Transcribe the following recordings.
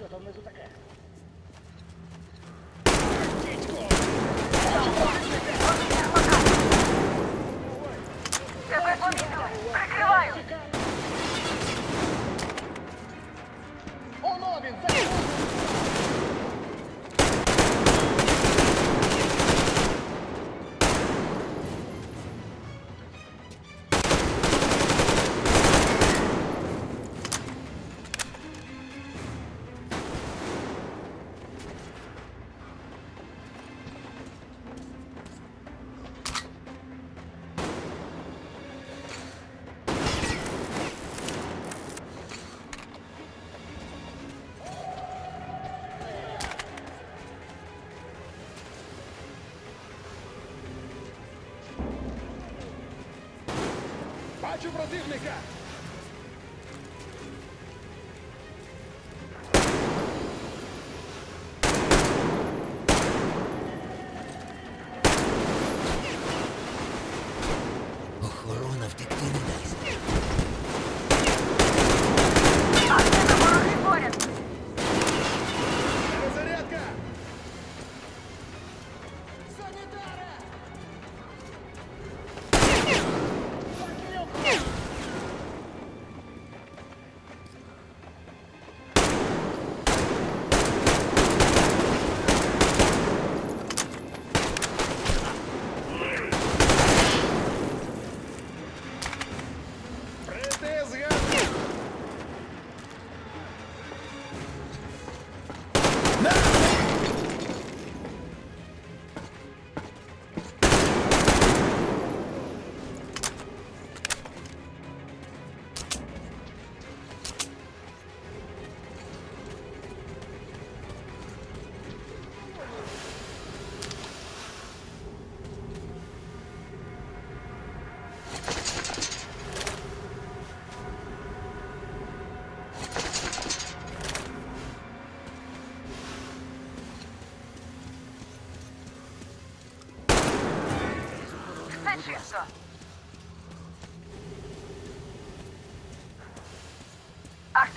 Що там противника!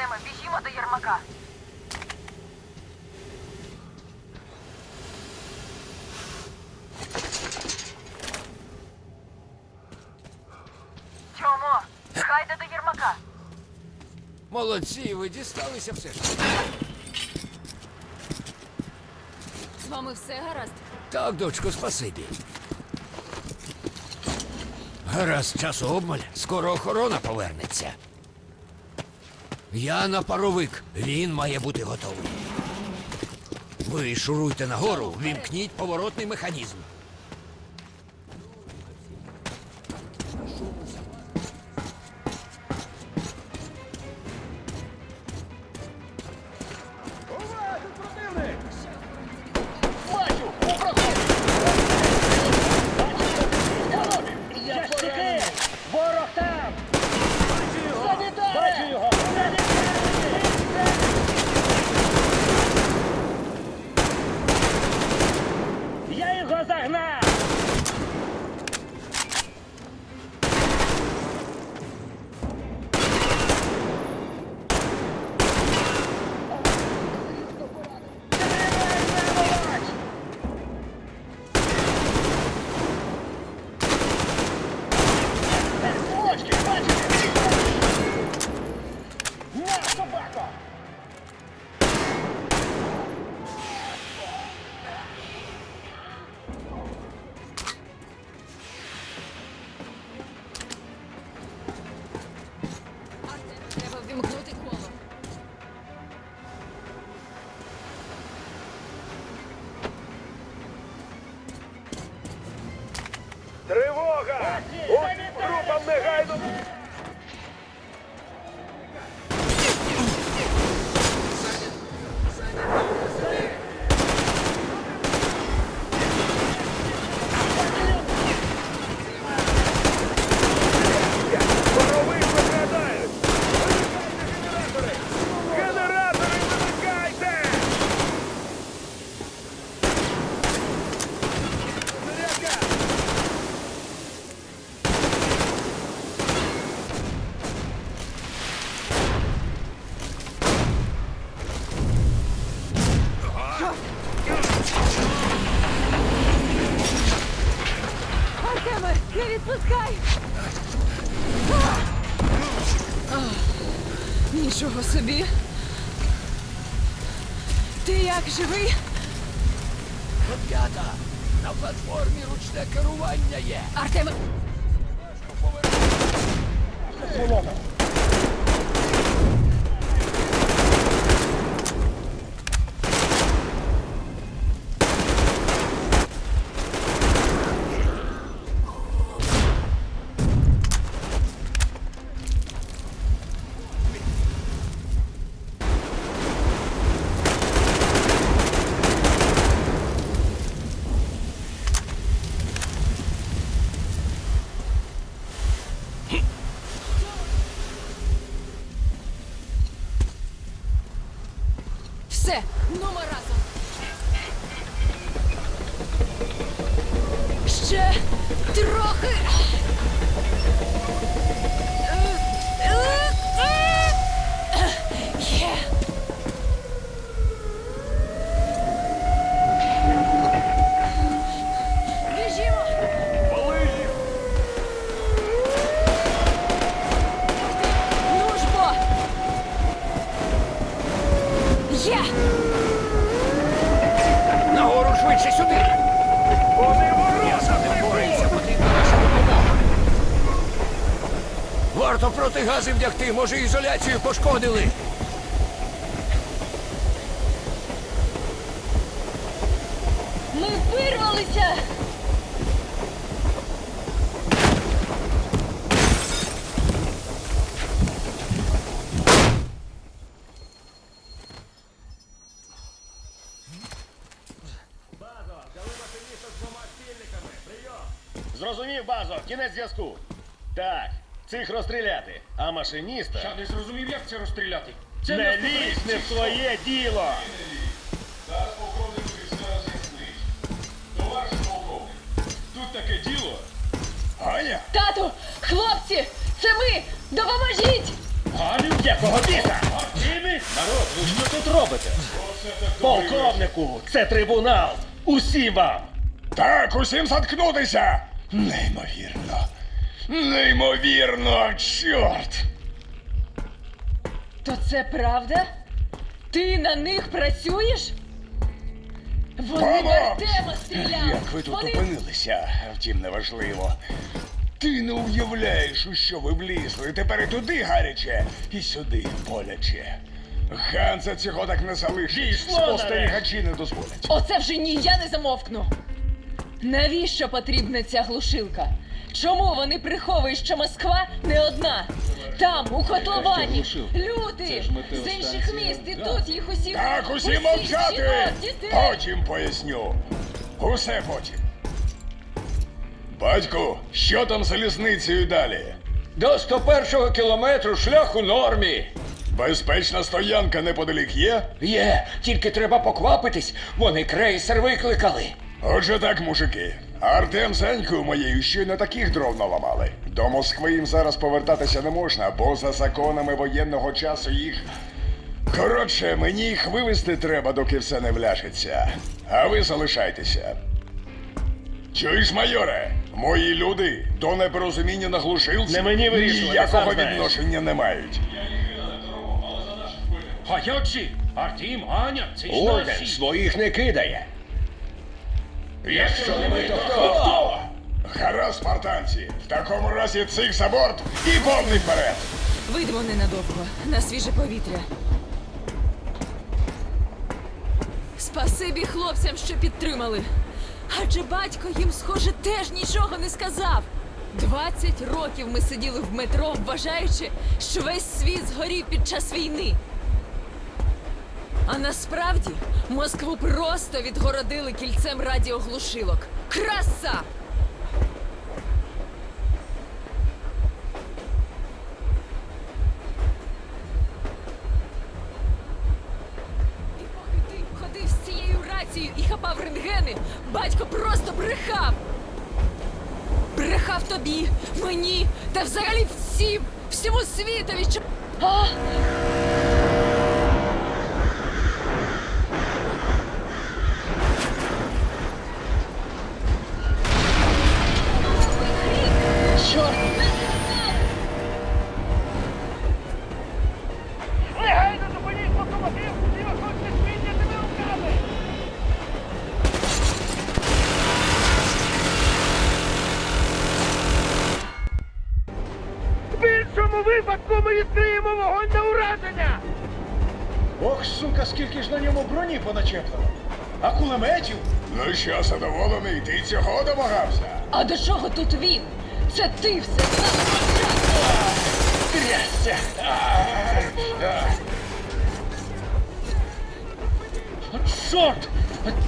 Артеме, біжімо до Єрмака! Чому? Хайде до Єрмака! Молодці, ви дісталися все ж. З вами все гаразд? Так, дочко, спасибі. Гаразд, часу обмаль. Скоро охорона повернеться. Я на паровик. Він має бути готовий. Ви шуруйте нагору, вімкніть поворотний механізм. Ти як живий? Ребята, На платформі ручне керування є. Артем, все, нумо разом. Ще трохи. Є. Біжімо. Ну ж бо. Є. Нагору швидше сюди! Вони Я сам не ворота впораюся, потрібна наша допомога. Варто проти гази вдягти, може ізоляцію пошкодили. Ми вирвалися. Зрозумів, базо, кінець зв'язку. Так, цих розстріляти. А машиніста. Я не зрозумів, як це розстріляти. Це Не лізь не в своє діло! Зараз полковник все роз'яснить. Товариш полковник, тут таке діло. Ганя? Тату, хлопці, це ми! Допоможіть! Галю, якого біса? Німи? Народ, ви що тут робите? Полковнику, це трибунал! Усім вам! Так, усім заткнутися! Неймовірно. Неймовірно, чорт! То це правда? Ти на них працюєш? Вони в Мамо! Артема стріляли! Як ви тут Вони... опинилися? Втім, неважливо. Ти не уявляєш, у що ви влізли. Тепер і туди гаряче, і сюди боляче. Ганса цього так не залишить. Спостерігачі не дозволять. Оце вже ні, я не замовкну. Навіщо потрібна ця глушилка? Чому вони приховують, що Москва не одна? Там, у котловані, люди з інших міст, і тут їх усіх Так, усі мовчати! Потім поясню. Усе потім. Батьку, що там залізницею далі? До 101 кілометру шлях у нормі. Безпечна стоянка неподалік є? Є, тільки треба поквапитись, вони крейсер викликали. Отже так, мужики. Артем з Анькою моєю щойно таких дров наламали. До Москви їм зараз повертатися не можна, бо за законами воєнного часу їх. Коротше, мені їх вивезти треба, доки все не вляшеться. А ви залишайтеся. Чуєш, майоре? Мої люди до непорозуміння на глушилці Не мені вирішувати, ніякого сам знаєш. відношення не мають. Же? Артем, Аня, це ж Орден наші. своїх не кидає. Якщо не ми, то хто? Хто? Гаразд, спартанці. В такому разі цих за борт і повний вперед. Вийдемо ненадовго, на свіже повітря. Спасибі хлопцям, що підтримали. Адже батько їм, схоже, теж нічого не сказав. 20 років ми сиділи в метро, вважаючи, що весь світ згорів під час війни. А насправді Москву просто відгородили кільцем радіоглушилок. Краса! І поки ти ходив з цією рацією і хапав рентгени, батько просто брехав. Брехав тобі, мені та взагалі всім, всьому світові, що. А! Відкриємо вогонь на ураження! Ох, сука, скільки ж на ньому броні поначеплено! А кулеметів? Ну що, задоволений, ти цього домагався? А до чого тут він? Це ти все Трясся! Чорт!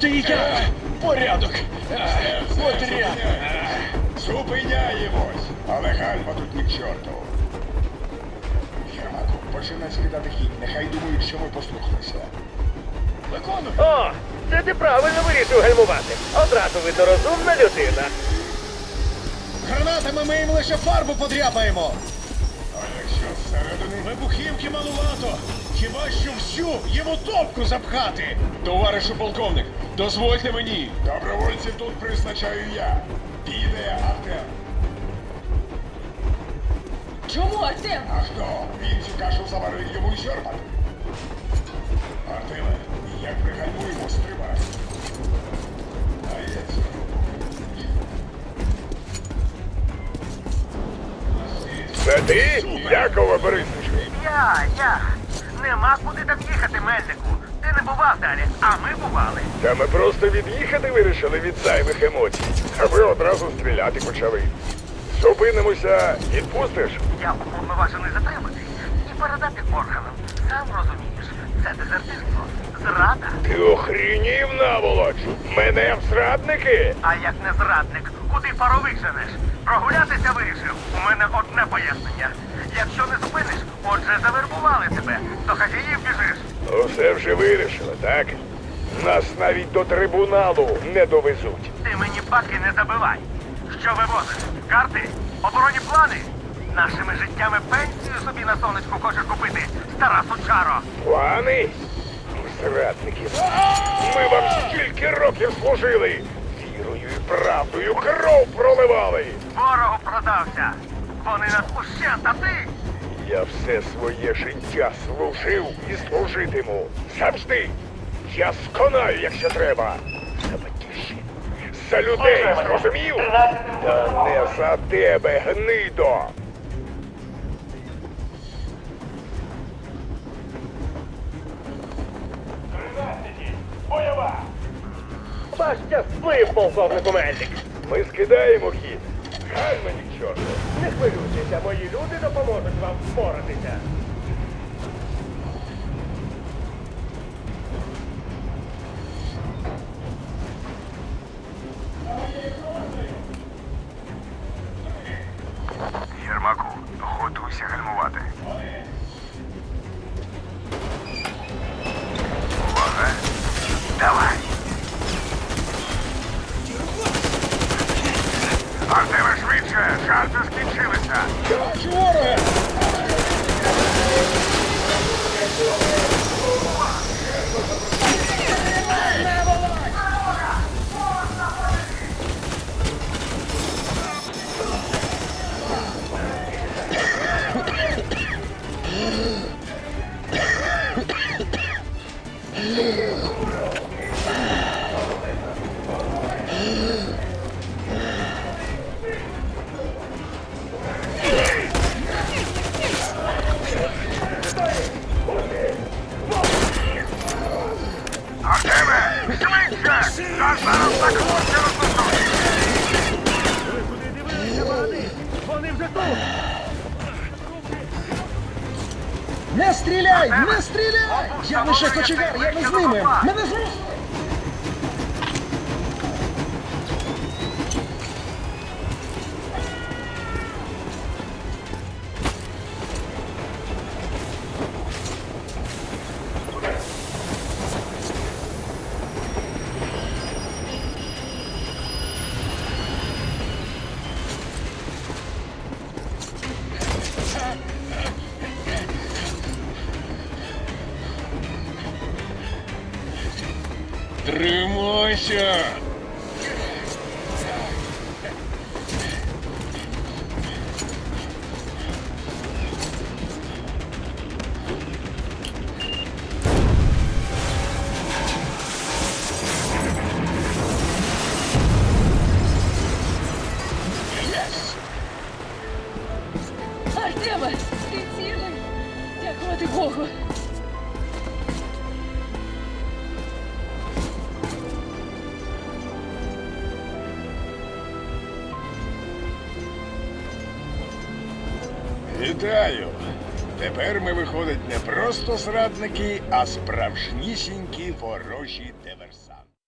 Ти я! Порядок! Потря! Зупиняємось! Але гальма тут ні к чорту. Починай скидати хід. Нехай думають, що ми послухалися. Виконую! О, це ти правильно вирішив гальмувати. Одразу видно розумна людина. Гранатами ми їм лише фарбу подряпаємо! А якщо зсередини... Вибухівки малувато! Хіба що всю йому топку запхати! Товаришу полковник, дозвольте мені! Добровольців тут призначаю я. Піде Чому Артем? А хто? Він цю кашу заварив йому сьорбати. Артеме, як пригальмуємо, стривай. А я цього. Це ти, Якова Борисовичу? Я, я. Нема куди там їхати, Мельнику. Ти не бував далі, а ми бували. Та ми просто від'їхати вирішили від зайвих емоцій. А ви одразу стріляти почали. Зупинимося, відпустиш? Я уповноважений затримати і передати органам. Сам розумієш, це дезертирство, зрада. Ти охрінів наволоч! Мене в зрадники? А як не зрадник, куди паровик женеш? Прогулятися вирішив. У мене одне пояснення. Якщо не зупиниш, отже завербували тебе, до хазяїв біжиш. Усе вже вирішили, так? Нас навіть до трибуналу не довезуть. Ти мені баки не забивай. Що вивозиш? Карти? Оборонні плани? Нашими життями пенсію собі на сонечку хочеш купити, стара сучаро. Плани? Зрадники. Ми вам стільки років служили. Вірою і правдою кров проливали. Ворогу продався. Вони нас ущент, а ти? Я все своє життя служив і служитиму. Завжди. Я сконаю, якщо треба. За людей, зрозумів? Та не за тебе, гнидо. Ваш час сплив, полковнику Мельник. Ми скидаємо хід. Хай мені к. Не хвилюйтеся, мої люди допоможуть вам впоратися. Вони вже тут! Не стріляй! Не стріляй! Я лише кочегар, я не з ними! Мене з... Monsieur. Просто зрадники, а справжнісінькі ворожі диверсанти.